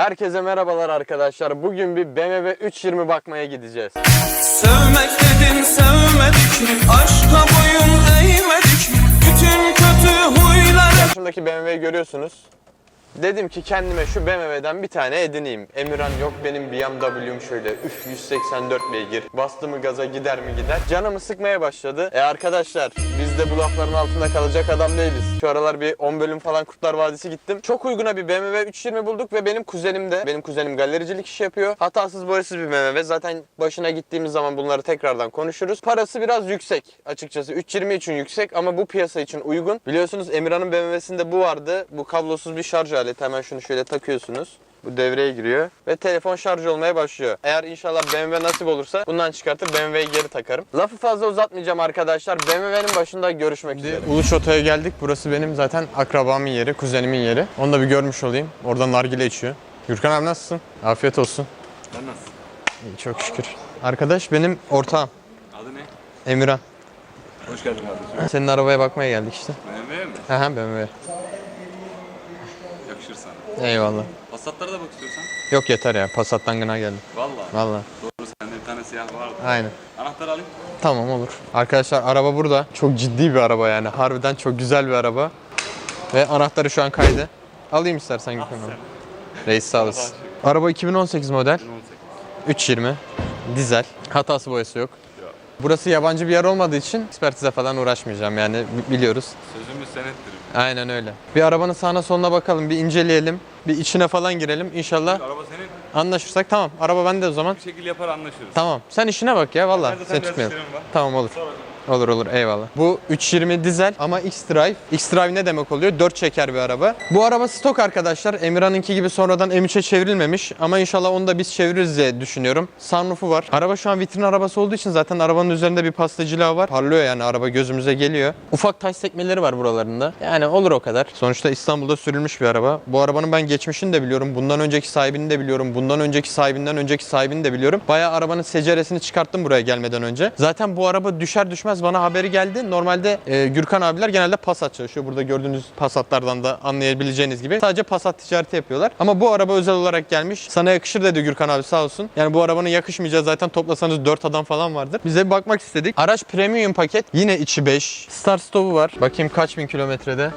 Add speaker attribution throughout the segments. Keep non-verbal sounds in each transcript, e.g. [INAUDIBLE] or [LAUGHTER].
Speaker 1: Herkese merhabalar arkadaşlar. Bugün bir BMW 320 bakmaya gideceğiz.
Speaker 2: Sevmek dedin sevmedik mi? Aşka boyun eğmedik mi? Bütün kötü huyları
Speaker 1: Karşımdaki BMW'yi görüyorsunuz. Dedim ki kendime şu BMW'den bir tane edineyim. Emirhan yok benim BMW'm şöyle üf 184 beygir. Bastı mı gaza gider mi gider. Canımı sıkmaya başladı. E arkadaşlar biz de bu lafların altında kalacak adam değiliz. Şu aralar bir 10 bölüm falan Kurtlar Vadisi gittim. Çok uyguna bir BMW 320 bulduk ve benim kuzenim de. Benim kuzenim galericilik işi yapıyor. Hatasız boyasız bir BMW. Zaten başına gittiğimiz zaman bunları tekrardan konuşuruz. Parası biraz yüksek açıkçası. 320 için yüksek ama bu piyasa için uygun. Biliyorsunuz Emirhan'ın BMW'sinde bu vardı. Bu kablosuz bir şarj aleti. Hemen şunu şöyle takıyorsunuz. Bu devreye giriyor ve telefon şarj olmaya başlıyor. Eğer inşallah BMW nasip olursa bundan çıkartıp BMW'yi geri takarım. Lafı fazla uzatmayacağım arkadaşlar. BMW'nin başında görüşmek üzere. Uluş Oto'ya geldik. Burası benim zaten akrabamın yeri, kuzenimin yeri. Onu da bir görmüş olayım. Orada nargile içiyor. Gürkan abi nasılsın? Afiyet olsun.
Speaker 3: Sen nasılsın?
Speaker 1: İyi çok şükür. Arkadaş benim ortağım
Speaker 3: Adı ne?
Speaker 1: Emirhan.
Speaker 3: Hoş geldin kardeşim.
Speaker 1: Senin arabaya bakmaya geldik işte.
Speaker 3: BMW mi?
Speaker 1: Aha BMW.
Speaker 3: Yakışır sana.
Speaker 1: Eyvallah.
Speaker 3: Passatlara da bak istiyorsan.
Speaker 1: Yok yeter ya. Passat'tan gına geldim.
Speaker 3: Valla.
Speaker 1: Vallahi.
Speaker 3: Doğru sende bir tane siyah vardı.
Speaker 1: Aynen.
Speaker 3: Anahtarı alayım.
Speaker 1: Tamam olur. Arkadaşlar araba burada. Çok ciddi bir araba yani. Harbiden çok güzel bir araba. Ve anahtarı şu an kaydı. Alayım istersen Gökhan abi. Reis sağ olasın. Araba 2018 model.
Speaker 3: 18.
Speaker 1: 320. Dizel. Hatası boyası yok. Burası yabancı bir yer olmadığı için ekspertize falan uğraşmayacağım yani bi- biliyoruz.
Speaker 3: Sözümüz senettir.
Speaker 1: Aynen öyle. Bir arabanın sağına soluna bakalım, bir inceleyelim. Bir içine falan girelim. İnşallah
Speaker 3: Araba senin.
Speaker 1: anlaşırsak tamam. Araba bende o zaman.
Speaker 3: Bir şekilde yapar anlaşırız.
Speaker 1: Tamam. Sen işine bak ya valla.
Speaker 3: Ben zaten
Speaker 1: Seni
Speaker 3: biraz işlerim var.
Speaker 1: Tamam olur.
Speaker 3: Sonra
Speaker 1: Olur olur eyvallah. Bu 320 dizel ama X-Drive. X-Drive ne demek oluyor? 4 çeker bir araba. Bu araba stok arkadaşlar. Emirhan'ınki gibi sonradan M3'e çevrilmemiş. Ama inşallah onu da biz çeviririz diye düşünüyorum. Sunroof'u var. Araba şu an vitrin arabası olduğu için zaten arabanın üzerinde bir pastacılığı var. Parlıyor yani araba gözümüze geliyor. Ufak taş sekmeleri var buralarında. Yani olur o kadar. Sonuçta İstanbul'da sürülmüş bir araba. Bu arabanın ben geçmişini de biliyorum. Bundan önceki sahibini de biliyorum. Bundan önceki sahibinden önceki sahibini de biliyorum. Bayağı arabanın seceresini çıkarttım buraya gelmeden önce. Zaten bu araba düşer düşmez bana haberi geldi. Normalde e, Gürkan abiler genelde Passat çalışıyor. Burada gördüğünüz Passat'lardan da anlayabileceğiniz gibi. Sadece Passat ticareti yapıyorlar. Ama bu araba özel olarak gelmiş. Sana yakışır dedi Gürkan abi sağ olsun. Yani bu arabanın yakışmayacağı zaten toplasanız 4 adam falan vardır. Bize bir bakmak istedik. Araç premium paket. Yine içi 5. Start stop'u var. Bakayım kaç bin kilometrede.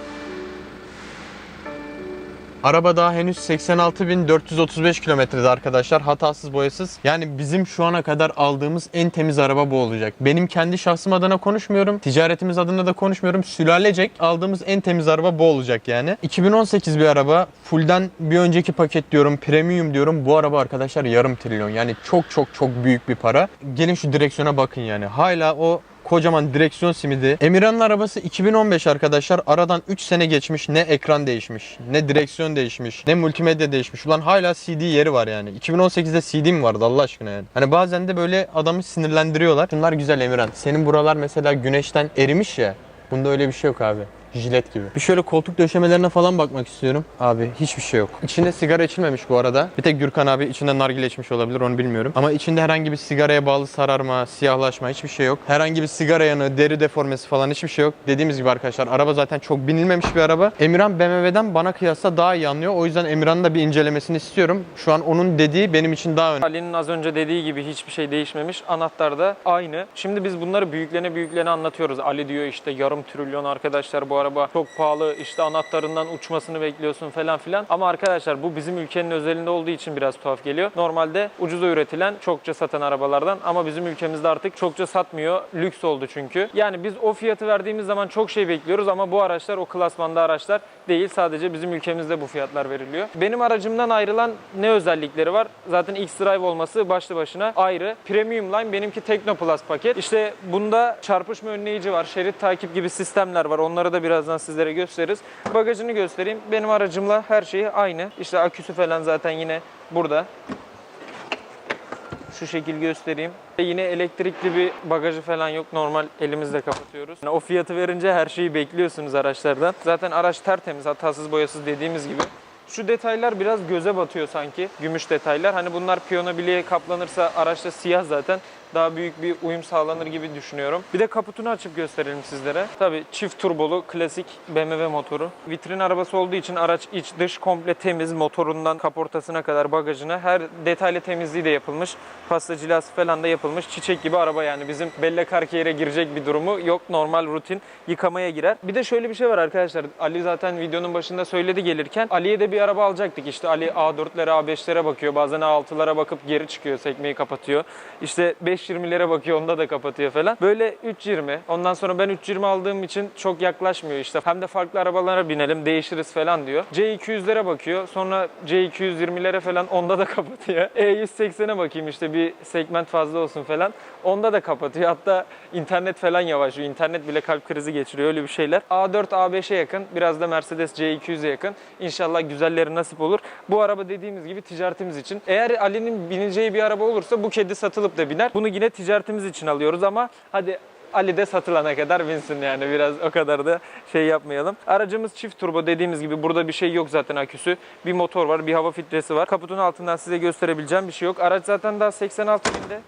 Speaker 1: Araba daha henüz 86.435 kilometrede arkadaşlar. Hatasız boyasız. Yani bizim şu ana kadar aldığımız en temiz araba bu olacak. Benim kendi şahsım adına konuşmuyorum. Ticaretimiz adına da konuşmuyorum. Sülalecek aldığımız en temiz araba bu olacak yani. 2018 bir araba. Full'den bir önceki paket diyorum. Premium diyorum. Bu araba arkadaşlar yarım trilyon. Yani çok çok çok büyük bir para. Gelin şu direksiyona bakın yani. Hala o kocaman direksiyon simidi. Emirhan'ın arabası 2015 arkadaşlar. Aradan 3 sene geçmiş. Ne ekran değişmiş, ne direksiyon değişmiş, ne multimedya değişmiş. Ulan hala CD yeri var yani. 2018'de CD mi vardı Allah aşkına yani. Hani bazen de böyle adamı sinirlendiriyorlar. Şunlar güzel Emirhan. Senin buralar mesela güneşten erimiş ya. Bunda öyle bir şey yok abi. Jilet gibi. Bir şöyle koltuk döşemelerine falan bakmak istiyorum. Abi hiçbir şey yok. İçinde sigara içilmemiş bu arada. Bir tek Gürkan abi içinde nargile içmiş olabilir onu bilmiyorum. Ama içinde herhangi bir sigaraya bağlı sararma, siyahlaşma hiçbir şey yok. Herhangi bir sigara yanı, deri deformesi falan hiçbir şey yok. Dediğimiz gibi arkadaşlar araba zaten çok binilmemiş bir araba. Emirhan BMW'den bana kıyasla daha iyi anlıyor. O yüzden Emirhan'ın da bir incelemesini istiyorum. Şu an onun dediği benim için daha önemli.
Speaker 4: Ali'nin az önce dediği gibi hiçbir şey değişmemiş. Anahtar da aynı. Şimdi biz bunları büyüklerine büyüklerine anlatıyoruz. Ali diyor işte yarım trilyon arkadaşlar bu araba çok pahalı. İşte anahtarından uçmasını bekliyorsun falan filan. Ama arkadaşlar bu bizim ülkenin özelinde olduğu için biraz tuhaf geliyor. Normalde ucuza üretilen çokça satan arabalardan ama bizim ülkemizde artık çokça satmıyor. Lüks oldu çünkü. Yani biz o fiyatı verdiğimiz zaman çok şey bekliyoruz ama bu araçlar o klasmanda araçlar değil. Sadece bizim ülkemizde bu fiyatlar veriliyor. Benim aracımdan ayrılan ne özellikleri var? Zaten X-Drive olması başlı başına ayrı. Premium Line benimki Tekno Plus paket. İşte bunda çarpışma önleyici var, şerit takip gibi sistemler var. Onları da birazdan sizlere gösteririz. Bagajını göstereyim. Benim aracımla her şeyi aynı. İşte aküsü falan zaten yine burada. Şu şekil göstereyim. Yine elektrikli bir bagajı falan yok. Normal elimizle kapatıyoruz. Yani o fiyatı verince her şeyi bekliyorsunuz araçlardan. Zaten araç tertemiz, hatasız boyasız dediğimiz gibi. Şu detaylar biraz göze batıyor sanki. Gümüş detaylar. Hani bunlar piyano bileğe kaplanırsa araçta siyah zaten. Daha büyük bir uyum sağlanır gibi düşünüyorum. Bir de kaputunu açıp gösterelim sizlere. Tabii çift turbolu klasik BMW motoru. Vitrin arabası olduğu için araç iç dış komple temiz. Motorundan kaportasına kadar bagajına her detaylı temizliği de yapılmış. Pasta cilası falan da yapılmış. Çiçek gibi araba yani bizim belle karkiyere girecek bir durumu yok. Normal rutin yıkamaya girer. Bir de şöyle bir şey var arkadaşlar. Ali zaten videonun başında söyledi gelirken. Ali'ye de bir araba alacaktık. İşte Ali A4'lere A5'lere bakıyor. Bazen A6'lara bakıp geri çıkıyor. Sekmeyi kapatıyor. İşte 5.20'lere bakıyor. Onda da kapatıyor falan. Böyle 3.20. Ondan sonra ben 3.20 aldığım için çok yaklaşmıyor işte. Hem de farklı arabalara binelim değişiriz falan diyor. C200'lere bakıyor. Sonra C220'lere falan onda da [LAUGHS] kapatıyor. E180'e bakayım işte bir segment fazla olsun falan. Onda da kapatıyor. Hatta internet falan yavaşlıyor. İnternet bile kalp krizi geçiriyor öyle bir şeyler. A4 A5'e yakın. Biraz da Mercedes C200'e yakın. İnşallah güzelleri nasip olur. Bu araba dediğimiz gibi ticaretimiz için. Eğer Ali'nin bineceği bir araba olursa bu kedi satılıp da biner. Bunu yine ticaretimiz için alıyoruz ama hadi Ali de satılana kadar binsin yani biraz o kadar da şey yapmayalım. Aracımız çift turbo dediğimiz gibi burada bir şey yok zaten aküsü. Bir motor var, bir hava filtresi var. Kaputun altından size gösterebileceğim bir şey yok. Araç zaten daha 86 binde.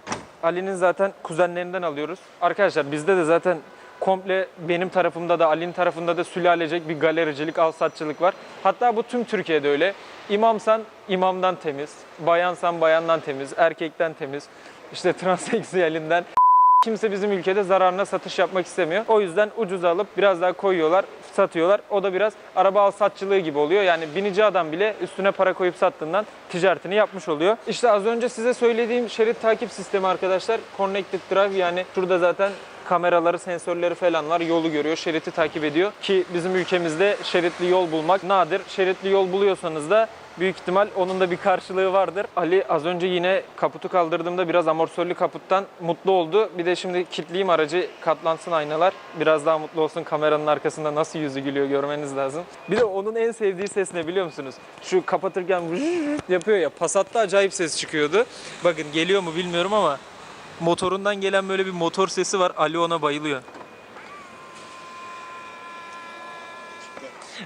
Speaker 4: Ali'nin zaten kuzenlerinden alıyoruz. Arkadaşlar bizde de zaten komple benim tarafımda da Ali'nin tarafında da sülalecek bir galericilik, alsatçılık var. Hatta bu tüm Türkiye'de öyle. İmamsan imamdan temiz, bayansan bayandan temiz, erkekten temiz, işte transseksüelinden [LAUGHS] Kimse bizim ülkede zararına satış yapmak istemiyor. O yüzden ucuza alıp biraz daha koyuyorlar, satıyorlar. O da biraz araba al satçılığı gibi oluyor. Yani binici adam bile üstüne para koyup sattığından ticaretini yapmış oluyor. İşte az önce size söylediğim şerit takip sistemi arkadaşlar. Connected Drive yani şurada zaten kameraları, sensörleri falan var. Yolu görüyor, şeriti takip ediyor. Ki bizim ülkemizde şeritli yol bulmak nadir. Şeritli yol buluyorsanız da büyük ihtimal onun da bir karşılığı vardır. Ali az önce yine kaputu kaldırdığımda biraz amortisörlü kaputtan mutlu oldu. Bir de şimdi kilitleyeyim aracı katlansın aynalar. Biraz daha mutlu olsun kameranın arkasında nasıl yüzü gülüyor görmeniz lazım. Bir de onun en sevdiği ses ne biliyor musunuz? Şu kapatırken yapıyor ya Passat'ta acayip ses çıkıyordu. Bakın geliyor mu bilmiyorum ama motorundan gelen böyle bir motor sesi var. Ali ona bayılıyor.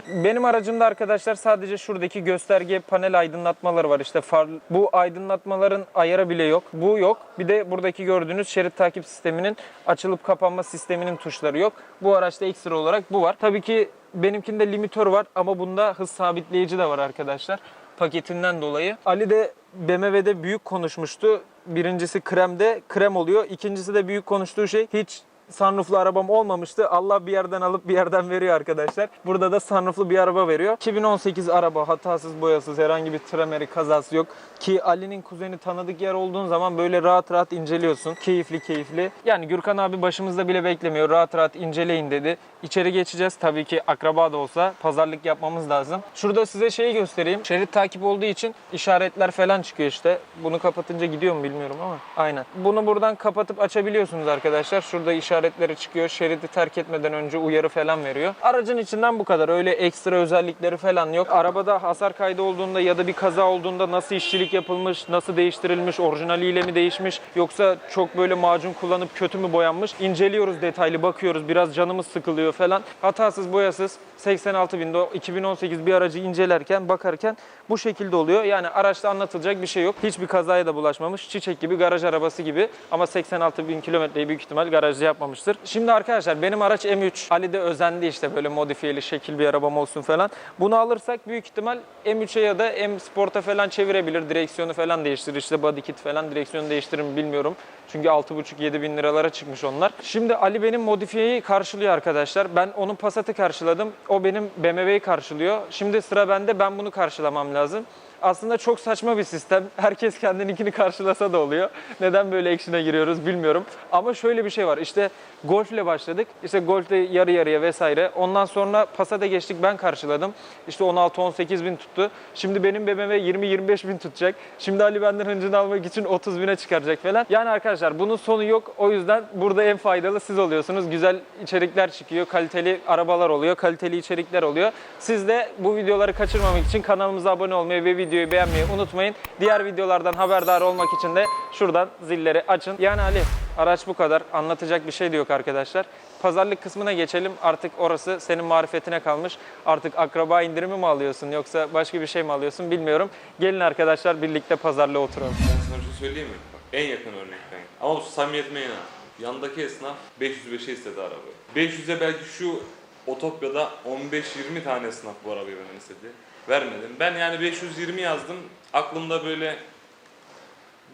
Speaker 4: Benim aracımda arkadaşlar sadece şuradaki gösterge panel aydınlatmaları var. İşte far, bu aydınlatmaların ayarı bile yok. Bu yok. Bir de buradaki gördüğünüz şerit takip sisteminin açılıp kapanma sisteminin tuşları yok. Bu araçta ekstra olarak bu var. Tabii ki benimkinde limitör var ama bunda hız sabitleyici de var arkadaşlar paketinden dolayı. Ali de BMW'de büyük konuşmuştu. Birincisi kremde krem oluyor. İkincisi de büyük konuştuğu şey hiç sunrooflu arabam olmamıştı. Allah bir yerden alıp bir yerden veriyor arkadaşlar. Burada da sunrooflu bir araba veriyor. 2018 araba hatasız boyasız herhangi bir tremeri kazası yok. Ki Ali'nin kuzeni tanıdık yer olduğun zaman böyle rahat rahat inceliyorsun. Keyifli keyifli. Yani Gürkan abi başımızda bile beklemiyor. Rahat rahat inceleyin dedi. İçeri geçeceğiz. Tabii ki akraba da olsa pazarlık yapmamız lazım. Şurada size şeyi göstereyim. Şerit takip olduğu için işaretler falan çıkıyor işte. Bunu kapatınca gidiyor mu bilmiyorum ama. Aynen. Bunu buradan kapatıp açabiliyorsunuz arkadaşlar. Şurada işaretleri çıkıyor. Şeridi terk etmeden önce uyarı falan veriyor. Aracın içinden bu kadar. Öyle ekstra özellikleri falan yok. Arabada hasar kaydı olduğunda ya da bir kaza olduğunda nasıl işçilik yapılmış, nasıl değiştirilmiş, orijinaliyle mi değişmiş yoksa çok böyle macun kullanıp kötü mü boyanmış? İnceliyoruz detaylı bakıyoruz. Biraz canımız sıkılıyor falan. Hatasız boyasız 86 binde 2018 bir aracı incelerken bakarken bu şekilde oluyor. Yani araçta anlatılacak bir şey yok. Hiçbir kazaya da bulaşmamış. Çiçek gibi garaj arabası gibi ama 86 bin kilometreyi büyük ihtimal garajda yapmamıştır. Şimdi arkadaşlar benim araç M3. Ali de özendi işte böyle modifiyeli şekil bir arabam olsun falan. Bunu alırsak büyük ihtimal M3'e ya da M Sport'a falan çevirebilir. Direksiyonu falan değiştirir. İşte body kit falan direksiyonu değiştirir mi bilmiyorum. Çünkü 6,5-7 bin liralara çıkmış onlar. Şimdi Ali benim modifiyeyi karşılıyor arkadaşlar. Ben onun Passat'ı karşıladım. O benim BMW'yi karşılıyor. Şimdi sıra bende. Ben bunu karşılamam lazım. Aslında çok saçma bir sistem. [LAUGHS] Herkes kendininkini karşılasa da oluyor. Neden böyle action'a giriyoruz bilmiyorum. Ama şöyle bir şey var. İşte Golf ile başladık. İşte Golf'te yarı yarıya vesaire. Ondan sonra Passat'a geçtik. Ben karşıladım. İşte 16-18 bin tuttu. Şimdi benim BMW 20-25 bin tutacak. Şimdi Ali benden hıncını almak için 30 bine çıkaracak falan. Yani arkadaşlar bunun sonu yok. O yüzden burada en faydalı siz oluyorsunuz. Güzel içerikler çıkıyor. Kaliteli arabalar oluyor. Kaliteli içerikler oluyor. Siz de bu videoları kaçırmamak için kanalımıza abone olmayı ve videoyu beğenmeyi unutmayın. Diğer videolardan haberdar olmak için de şuradan zilleri açın. Yani Ali araç bu kadar. Anlatacak bir şey de yok arkadaşlar. Pazarlık kısmına geçelim. Artık orası senin marifetine kalmış. Artık akraba indirimi mi alıyorsun yoksa başka bir şey mi alıyorsun bilmiyorum. Gelin arkadaşlar birlikte pazarlığa oturalım.
Speaker 3: Ben sana şey söyleyeyim mi? En yakın örnekten. Ama bu samimiyetime inan. Yandaki esnaf 505'e istedi arabayı. 500'e belki şu Otopya'da 15-20 tane esnaf bu arabayı benden istedi. Vermedim. Ben yani 520 yazdım. Aklımda böyle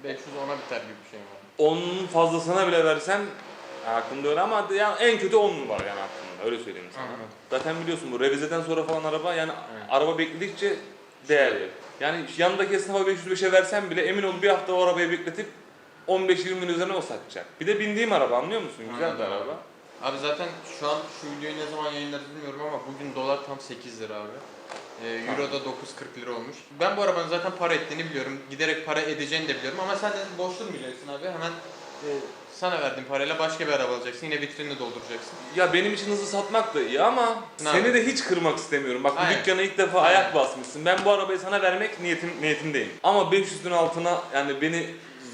Speaker 1: 500 ona biter gibi bir şey var.
Speaker 3: onun fazlasına bile versen aklımda öyle ama yani en kötü 10 var yani aklımda öyle söyleyeyim sana.
Speaker 1: Anladım.
Speaker 3: Zaten biliyorsun bu revizeden sonra falan araba yani araba bekledikçe değerli. Yani yanındaki esnafa 505'e versen bile emin ol bir hafta o arabayı bekletip 15-20 bin üzerine o satacak. Bir de bindiğim araba anlıyor musun? Güzel bir araba.
Speaker 1: Abi zaten şu an şu videoyu ne zaman yayınlarız bilmiyorum ama bugün dolar tam 8 lira abi. Ee, Euro da 9.40 lira olmuş. Ben bu arabanın zaten para ettiğini biliyorum. Giderek para edeceğini de biliyorum ama sen de boş durmayacaksın abi. Hemen e, sana verdiğim parayla başka bir araba alacaksın. Yine vitrinini dolduracaksın.
Speaker 3: Ya benim için hızlı satmak da iyi ama
Speaker 1: Ne
Speaker 3: seni de hiç kırmak istemiyorum. Bak bu
Speaker 1: Aynen.
Speaker 3: dükkana ilk defa
Speaker 1: Aynen.
Speaker 3: ayak basmışsın. Ben bu arabayı sana vermek niyetim niyetimdeyim. Ama 500'ün altına yani beni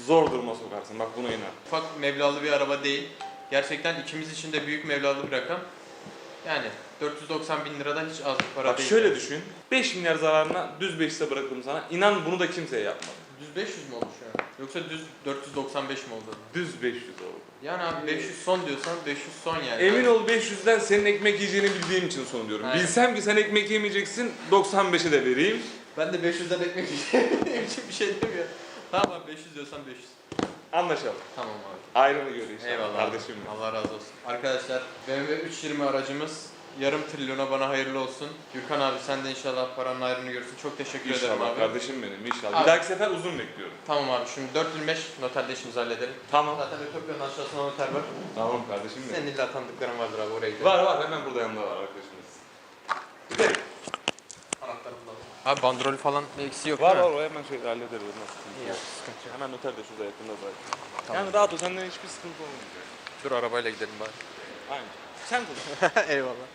Speaker 3: zor duruma sokarsın. Bak buna inan.
Speaker 1: Ufak mevlalı bir araba değil. Gerçekten ikimiz için de büyük mevlalı bir rakam. Yani 490 bin liradan hiç az bir para
Speaker 3: Bak
Speaker 1: değil.
Speaker 3: şöyle
Speaker 1: yani.
Speaker 3: düşün. 5 milyar zararına düz 5'te bıraktım sana. İnan bunu da kimseye yapmadım.
Speaker 1: Düz 500 mü oldu şu an? Yoksa düz 495 mi oldu?
Speaker 3: Düz 500 oldu.
Speaker 1: Yani abi 500 son diyorsan 500 son yani.
Speaker 3: Emin ol 500'den senin ekmek yiyeceğini bildiğim için son diyorum.
Speaker 1: Aynen.
Speaker 3: Bilsem ki sen ekmek yemeyeceksin 95'e de vereyim.
Speaker 1: Ben de 500'den ekmek [LAUGHS] yiyeceğim bir şey demiyor. Tamam abi 500 diyorsan 500.
Speaker 3: Anlaşalım.
Speaker 1: Tamam abi.
Speaker 3: Ayrını gör inşallah
Speaker 1: Eyvallah
Speaker 3: kardeşim.
Speaker 1: abi. Allah razı olsun. Arkadaşlar BMW 320 aracımız yarım trilyona bana hayırlı olsun. Gürkan abi sen de inşallah paranın hayrını görürsün. Çok teşekkür ederim
Speaker 3: İnşallah
Speaker 1: abi.
Speaker 3: kardeşim benim inşallah.
Speaker 1: Abi.
Speaker 3: Bir dahaki sefer uzun bekliyorum.
Speaker 1: Tamam abi şimdi 4005 noterde işimizi halledelim.
Speaker 3: Tamam.
Speaker 1: Zaten Ütopya'nın aşağısında noter var.
Speaker 3: Tamam kardeşim benim.
Speaker 1: Senin illa tanıdıkların vardır abi oraya gidelim.
Speaker 3: Var var hemen burada yanında var arkadaşımız. Gidelim.
Speaker 1: Anahtarımı da alayım. Abi bandrol falan eksiği yok
Speaker 3: Var
Speaker 1: değil
Speaker 3: var
Speaker 1: mi?
Speaker 3: o hemen şey hallederiz. Nasıl
Speaker 1: İyi sıkıntı yok.
Speaker 3: Hemen noter de şurada yakında zaten.
Speaker 1: Tamam.
Speaker 3: Yani rahat ol senden hiçbir sıkıntı olmayacak.
Speaker 1: Dur arabayla gidelim bari.
Speaker 3: Aynen. Sen konuş. [LAUGHS]
Speaker 1: Eyvallah.